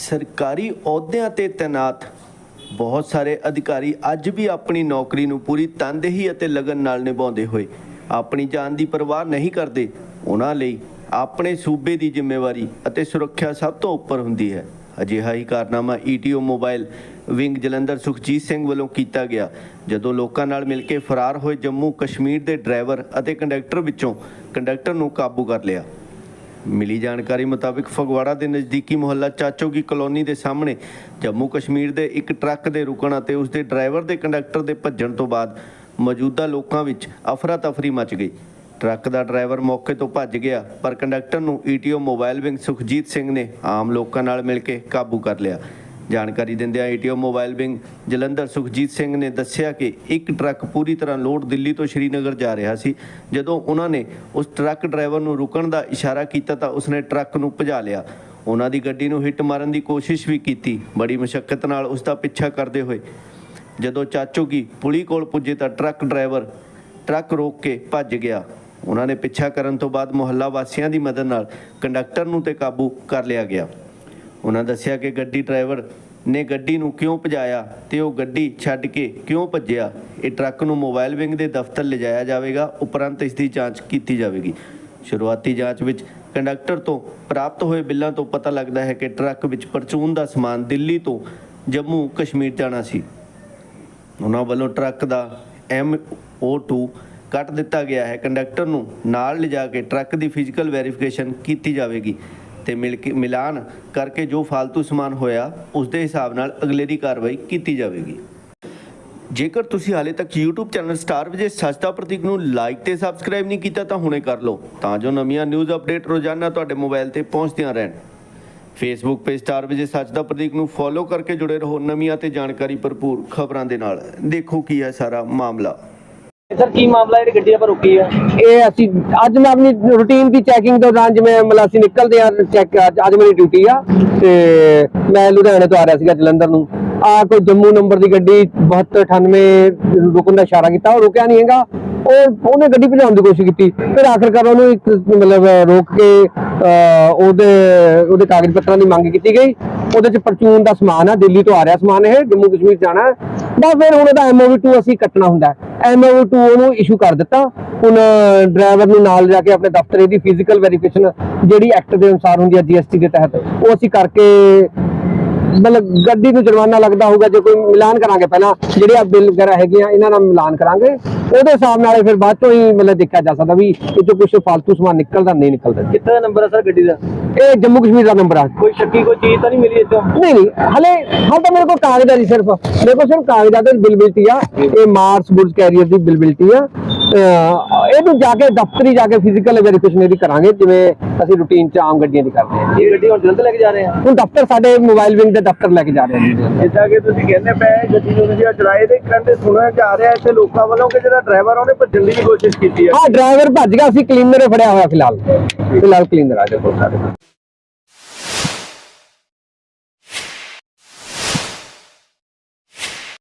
ਸਰਕਾਰੀ ਅਹੁਦਿਆਂ ਤੇ ਤੈਨਾਤ। ਬਹੁਤ ਸਾਰੇ ਅਧਿਕਾਰੀ ਅੱਜ ਵੀ ਆਪਣੀ ਨੌਕਰੀ ਨੂੰ ਪੂਰੀ ਤਨਦੇਹੀ ਅਤੇ ਲਗਨ ਨਾਲ ਨਿਭਾਉਂਦੇ ਹੋਏ ਆਪਣੀ ਜਾਨ ਦੀ ਪਰਵਾਹ ਨਹੀਂ ਕਰਦੇ। ਉਹਨਾਂ ਲਈ ਆਪਣੇ ਸੂਬੇ ਦੀ ਜ਼ਿੰਮੇਵਾਰੀ ਅਤੇ ਸੁਰੱਖਿਆ ਸਭ ਤੋਂ ਉੱਪਰ ਹੁੰਦੀ ਹੈ। ਅਜਿਹਾ ਹੀ ਕਾਰਨਾਮਾ ETO mobile wing Jalandhar Sukhjit Singh ਵੱਲੋਂ ਕੀਤਾ ਗਿਆ, ਜਦੋਂ ਲੋਕਾਂ ਨਾਲ ਮਿਲ ਕੇ ਫਰਾਰ ਹੋਏ ਜੰਮੂ ਕਸ਼ਮੀਰ ਦੇ ਡਰਾਈਵਰ ਅਤੇ ਕੰਡਕਟਰ ਵਿੱਚੋਂ ਕੰਡਕਟਰ ਨੂੰ ਕਾਬੂ ਕਰ ਲਿਆ। ਮਿਲੀ ਜਾਣਕਾਰੀ ਮੁਤਾਬਕ ਫਗਵਾੜਾ ਦੇ ਨਜ਼ਦੀਕੀ ਮੁਹੱਲਾ ਚਾਚੋਗੀ ਕਲੋਨੀ ਦੇ ਸਾਹਮਣੇ ਜੰਮੂ ਕਸ਼ਮੀਰ ਦੇ ਇੱਕ ਟਰੱਕ ਦੇ ਰੁਕਣ ਅਤੇ ਉਸ ਦੇ ਡਰਾਈਵਰ ਦੇ ਕੰਡਕਟਰ ਦੇ ਭੱਜਣ ਤੋਂ ਬਾਅਦ ਮੌਜੂਦਾ ਲੋਕਾਂ ਵਿੱਚ ਅਫਰਾ ਤਫਰੀ ਮਚ ਗਈ। ਟਰੱਕ ਦਾ ਡਰਾਈਵਰ ਮੌਕੇ ਤੋਂ ਭੱਜ ਗਿਆ, ਪਰ ਕੰਡਕਟਰ ਨੂੰ ETO mobile wing Sukhjit Singh ਨੇ ਆਮ ਲੋਕਾਂ ਨਾਲ ਮਿਲ ਕੇ ਕਾਬੂ ਕਰ ਲਿਆ। ਜਾਣਕਾਰੀ ਦਿੰਦਿਆਂ ETO mobile wing Jalandhar Sukhjit Singh ਨੇ ਦੱਸਿਆ ਕਿ ਇੱਕ ਟਰੱਕ ਪੂਰੀ ਤਰ੍ਹਾਂ ਲੋਡ ਦਿੱਲੀ ਤੋਂ ਸ਼੍ਰੀਨਗਰ ਜਾ ਰਿਹਾ ਸੀ। ਜਦੋਂ ਉਹਨਾਂ ਨੇ ਉਸ ਟਰੱਕ ਡਰਾਈਵਰ ਨੂੰ ਰੁਕਣ ਦਾ ਇਸ਼ਾਰਾ ਕੀਤਾ ਤਾਂ ਉਸਨੇ ਟਰੱਕ ਨੂੰ ਭਜਾ ਲਿਆ। ਉਹਨਾਂ ਦੀ ਗੱਡੀ ਨੂੰ ਹਿੱਟ ਮਾਰਨ ਦੀ ਕੋਸ਼ਿਸ਼ ਵੀ ਕੀਤੀ। ਬੜੀ ਮੁਸ਼ਕਲ ਨਾਲ ਉਸ ਦਾ ਪਿੱਛਾ ਕਰਦੇ ਹੋਏ ਜਦੋਂ ਚਾਚੋਗੀ ਪੁਲੀ ਕੋਲ ਪੁੱਜੇ ਤਾਂ ਟਰੱਕ ਡਰਾਈਵਰ ਟਰੱਕ ਰੋਕ ਕੇ ਭੱਜ ਗਿਆ। ਉਹਨਾਂ ਨੇ ਪਿੱਛਾ ਕਰਨ ਤੋਂ ਬਾਅਦ ਮੁਹੱਲਾ ਵਾਸੀਆਂ ਦੀ ਮਦਦ ਨਾਲ ਕੰਡਕਟਰ ਨੂੰ ਤੇ ਕਾਬੂ ਕਰ ਲਿਆ ਗਿਆ। ਉਹਨਾਂ ਦੱਸਿਆ ਕਿ ਗੱਡੀ ਡਰਾਈਵਰ ਨੇ ਗੱਡੀ ਨੂੰ ਕਿਉਂ ਭਜਾਇਆ ਤੇ ਉਹ ਗੱਡੀ ਛੱਡ ਕੇ ਕਿਉਂ ਭੱਜਿਆ? ਇਹ ਟਰੱਕ ਨੂੰ ਮੋਬਾਈਲ ਵਿੰਗ ਦੇ ਦਫ਼ਤਰ ਲਿਜਾਇਆ ਜਾਵੇਗਾ, ਉਪਰੰਤ ਇਸ ਦੀ ਜਾਂਚ ਕੀਤੀ ਜਾਵੇਗੀ। ਸ਼ੁਰੂਆਤੀ ਜਾਂਚ ਵਿੱਚ ਕੰਡਕਟਰ ਤੋਂ ਪ੍ਰਾਪਤ ਹੋਏ ਬਿੱਲਾਂ ਤੋਂ ਪਤਾ ਲੱਗਦਾ ਹੈ ਕਿ ਟਰੱਕ ਵਿੱਚ ਪਰਚੂਨ ਦਾ ਸਮਾਨ ਦਿੱਲੀ ਤੋਂ ਜੰਮੂ ਕਸ਼ਮੀਰ ਜਾਣਾ ਸੀ। ਉਹਨਾਂ ਵੱਲੋਂ ਟਰੱਕ ਦਾ MO2 ਕੱਟ ਦਿੱਤਾ ਗਿਆ ਹੈ। ਕੰਡਕਟਰ ਨੂੰ ਨਾਲ ਲਿਜਾ ਕੇ ਟਰੱਕ ਦੀ ਫਿਜ਼ੀਕਲ ਵੈਰੀਫਿਕੇਸ਼ਨ ਕੀਤੀ ਜਾਵੇਗੀ। ਤੇ ਮਿਲ ਕੇ ਮਿਲਾਨ ਕਰਕੇ ਜੋ ਫालतू ਸਮਾਨ ਹੋਇਆ ਉਸ ਦੇ ਹਿਸਾਬ ਨਾਲ ਅਗਲੇਰੀ ਕਾਰਵਾਈ ਕੀਤੀ ਜਾਵੇਗੀ। ਜੇਕਰ ਤੁਸੀਂ ਹਾਲੇ ਤੱਕ YouTube ਚੈਨਲ ਸਟਾਰ ਵਿਜੇ ਸੱਚ ਦਾ ਪ੍ਰਤੀਕ ਨੂੰ ਲਾਈਕ ਤੇ ਸਬਸਕ੍ਰਾਈਬ ਨਹੀਂ ਕੀਤਾ, ਤਾਂ ਹੁਣੇ ਕਰ ਲਓ। ਤਾਂ ਜੋ ਨਵੀਆਂ ਨਿਊਜ਼ ਅਪਡੇਟ ਰੋਜ਼ਾਨਾ ਤੁਹਾਡੇ ਮੋਬਾਈਲ ਤੇ ਪਹੁੰਚਦੀਆਂ ਰਹਿਣ। ਫੇਸਬੁੱਕ ਪੇਜ ਸਟਾਰ ਵਿਜੇ ਸੱਚ ਦਾ ਪ੍ਰਤੀਕ ਨੂੰ ਫੋਲੋ ਕਰਕੇ ਜੁੜੇ ਰਹੋ। ਨਵੀਆਂ ਤੇ ਜਾਣਕਾਰੀ ਭਰਪੂਰ ਖਬਰਾਂ ਦੇ ਨਾਲ। ਦੇਖੋ ਕੀ ਹੈ ਸਾਰਾ ਮਾਮਲਾ। ਸਰ ਕੀ ਮਾਮਲਾ ਜਿਹੜੀ ਗੱਡੀ ਆਪਾਂ ਰੁਕੀ ਆ। ਇਹ ਅਸੀਂ ਅੱਜ ਮੈਂ ਆਪਣੀ ਰੂਟੀਨ ਦੀ ਚੈਕਿੰਗ ਦੌਰਾਨ ਜਿਵੇਂ ਮਤਲਬ ਅਸੀਂ ਨਿਕਲਦੇ ਆ ਚੈੱਕ ਅੱਜ ਮੇਰੀ ਡਿਊਟੀ ਆ ਤੇ ਮੈਂ ਲੁਧਿਆਣੇ ਤੋਂ ਆ ਰਿਹਾ ਸੀਗਾ ਜਲੰਧਰ ਨੂੰ। ਆ ਕੋਈ ਜੰਮੂ ਨੰਬਰ ਦੀ ਗੱਡੀ 7298 ਰੁਕਣ ਦਾ ਇਸ਼ਾਰਾ ਕੀਤਾ ਉਹ ਰੁਕਿਆ ਨਹੀਂ ਹੈਗਾ। ਉਹ ਉਹਨੇ ਗੱਡੀ ਭਜਾਉਣ ਦੀ ਕੋਸ਼ਿਸ਼ ਕੀਤੀ। ਫਿਰ ਆਖਰਕਾਰ ਉਹਨੂੰ ਇੱਕ ਮਤਲਬ ਰੋਕ ਕੇ ਅਹ, ਉਹਦੇ ਉਹਦੇ ਕਾਗਜ਼ ਪੱਤਰਾਂ ਦੀ ਮੰਗ ਕੀਤੀ ਗਈ। ਉਹਦੇ ਚ ਪਰਚੂਨ ਦਾ ਸਮਾਨ ਆ ਦਿੱਲੀ ਤੋਂ ਆ ਰਿਹਾ ਸਮਾਨ ਇਹ ਜੰਮੂ ਕਸ਼ਮੀਰ ਜਾਣਾ। ਹੈ ਫਿਰ ਹੁਣ ਉਹਦਾ ਐਮਓਵੀ2 ਅਸੀਂ ਕੱਟਣਾ ਹੁੰਦਾ ਐਮਓਵੀ2 ਉਹਨੂੰ ਇਸ਼ੂ ਕਰ ਦਿੱਤਾ। ਹੁਣ ਡਰਾਈਵਰ ਨੂੰ ਨਾਲ ਜਾ ਕੇ ਆਪਣੇ ਦਫ਼ਤਰ ਦੀ ਫਿਜ਼ੀਕਲ ਵੈਰੀਫਿਕੇਸ਼ਨ ਜਿਹੜੀ ਐਕਟ ਦੇ ਅਨੁਸਾਰ ਹੁੰਦੀ ਹੈ ਜੀਐਸਟੀ ਦੇ ਤਹਿਤ, ਉਹ ਅਸੀਂ ਕਰਕੇ ਮਤਲਬ ਗੱਡੀ ਨੂੰ ਜੁਰਮਾਨਾ ਲੱਗਦਾ ਹੋਊਗਾ ਜੇ ਕੋਈ ਮਿਲਾਨ ਕਰਾਂਗੇ ਪਹਿਲਾਂ ਜਿਹੜੇ ਆ ਬਿੱਲ ਵਗੈਰਾ ਹੈਗੇ ਆ ਇਹਨਾਂ ਨਾਲ ਮਿਲਾਨ ਕਰਾਂਗੇ। ਉਹਦੇ ਹਿਸਾਬ ਨਾਲ ਫਿਰ ਬਾਅਦ ਤੋਂ ਹੀ ਮਤਲਬ ਦੇਖਿਆ ਜਾ ਸਕਦਾ ਵੀ ਇਹ ਚੋਂ ਕੁਝ ਫालतू ਸਮਾਨ ਨਿਕਲਦਾ ਨਹੀਂ ਨਿਕਲਦਾ। ਕਿੱਥੇ ਦਾ ਨੰਬਰ ਆ ਸਰ ਗੱਡੀ ਦਾ? ਇਹ ਜੰਮੂ ਕਸ਼ਮੀਰ ਦਾ ਨੰਬਰ ਆ। ਕੋਈ ਸ਼ੱਕੀ ਕੋਈ ਚੀਜ਼ ਤਾਂ ਨਹੀਂ ਮਿਲੀ ਇੱਥੋਂ? ਨਹੀਂ ਨਹੀਂ ਹਲੇ ਹਾਲ ਤਾਂ ਮੇਰੇ ਕੋਲ ਕਾਗਜ਼ ਜੀ ਸਿਰਫ। ਮੇਰੇ ਕੋਲ ਸਿਰਫ ਕਾਗਜ਼ਾਂ ਤੇ ਬਿਲਬਿਲਟੀ ਆ। ਇਹ ਮਾਰਸ ਗੁੱਡਸ ਕੈਰੀਅਰ ਦੀ ਬਿਲਬਿਲਟੀ ਆ। ਇਹਨੂੰ ਜਾ ਕੇ ਦਫ਼ਤਰੀ ਜਾ ਕੇ ਫਿਜ਼ੀਕਲ ਵੈਰੀਫਿਕੇਸ਼ਨ ਇਹਦੀ ਕਰਾਂਗੇ ਜਿਵੇਂ ਅਸੀਂ ਰੂਟੀਨ ਚ ਆਮ ਗੱਡੀਆਂ ਦੀ ਕਰਦੇ ਹਾਂ। ਇਹ ਗੱਡੀ ਹੁਣ ਜਲੰਧਰ ਲੈ ਕੇ ਜਾ ਰਹੇ ਆ? ਹੁਣ ਦਫ਼ਤਰ ਸਾਡੇ ਮੋਬਾਈਲ ਵਿੰਗ ਦੇ ਦਫ਼ਤਰ ਲੈ ਕੇ ਜਾ ਰਹੇ ਹਾਂ ਜੀ ਜਿੱਦਾਂ ਕਿ ਤੁਸੀਂ ਕਹਿੰਦੇ ਪਏ ਗੱਡੀ ਨੂੰ ਜਿਹੜਾ ਚਲਾਏ ਦੇ ਕਹਿੰਦੇ ਸੁਣਿਆ ਜਾ ਰਿਹਾ ਇੱਥੇ ਲੋਕਾਂ ਵੱਲੋਂ ਕਿ ਜਿਹੜਾ ਡਰਾਈਵਰ ਉਹਨੇ ਭੱਜਣ ਦੀ ਕੋਸ਼ਿਸ਼ ਕੀਤੀ ਹੈ ਹਾਂ ਡਰਾਈਵਰ ਭੱਜ ਗਿਆ ਅਸੀਂ ਕਲੀਨਰ ਫੜਿਆ ਹੋਇਆ ਫਿਲਹਾਲ। ਫਿਲਹਾਲ ਕਲੀਨਰ ਆ ਸਾਡੇ ਕੋਲ